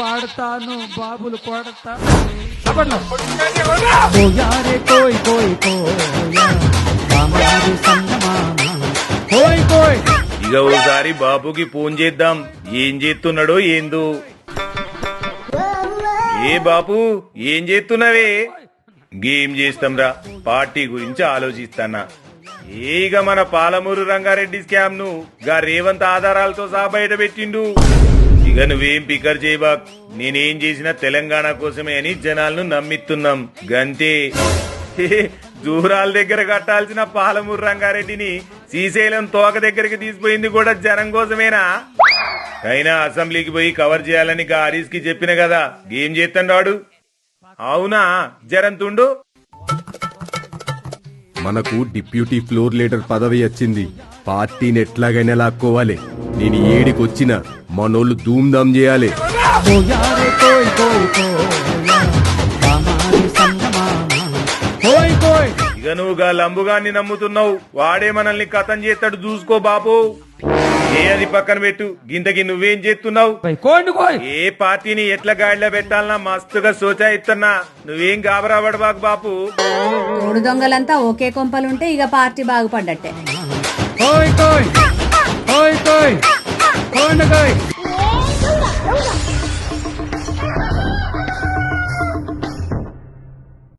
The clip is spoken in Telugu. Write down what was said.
పాడతాను బాబులు కొడతాను చెప్పండి. కోయారే కోయ్ కోయ్ కోయా. మామారి సంగమామ కోయ్ కోయ్. ఇక ఓసారి బాపుకి ఫోన్ చేద్దాం. ఏం చేస్తున్నాడో ఏందో. ఏ బాపు ఏం చేస్తున్నావే? గేమ్ చేస్తాంరా పార్టీ గురించి ఆలోచిస్తానా? ఏగ మన పాలమూరు రంగారెడ్డి స్కామ్ను గా రేవంత్ ఆధారాలతో సహా బయట పెట్టిండు. ఇక నువ్వేం పికర్ చేయబాక్. నేనేం చేసినా తెలంగాణ కోసమే అని జనాలను నమ్మిస్తున్నాం గంతే. హే, దూరాల దగ్గర కట్టాల్సిన పాలమూరు రంగారెడ్డిని శ్రీశైలం తోక దగ్గరికి తీసిపోయింది కూడా జనం కోసమేనా? అయినా అసెంబ్లీకి పోయి కవర్ చేయాలని గా హరీష్కి చెప్పిన కదా ఏం చేస్తాడు అవునా జరంతుండు మనకు డిప్యూటీ ఫ్లోర్ లీడర్ పదవి వచ్చింది. పార్టీని ఎట్లాగైనా లాక్కోవాలి. నేను ఏడికొచ్చిన మనోళ్ళు ధూమ్ధామ్ చేయాలి. ఇక నువ్వు గా లంబుగాన్ని నమ్ముతున్నావు. వాడే మనల్ని కథం చేస్తాడు చూసుకో బాపు. ఏ అది పక్కన పెట్టు. గింతకి నువ్వేం చేస్తున్నావు? ఏ పార్టీని ఎట్లా గాడిలో పెట్టాలన్నా మస్తుగా సోచా ఇస్తున్నా నువ్వేం గాబరాబడు బాకు బాపు. మూడు దొంగలంతా ఒకే కొంపలుంటే ఇక పార్టీ బాగుపడ్డట్టే.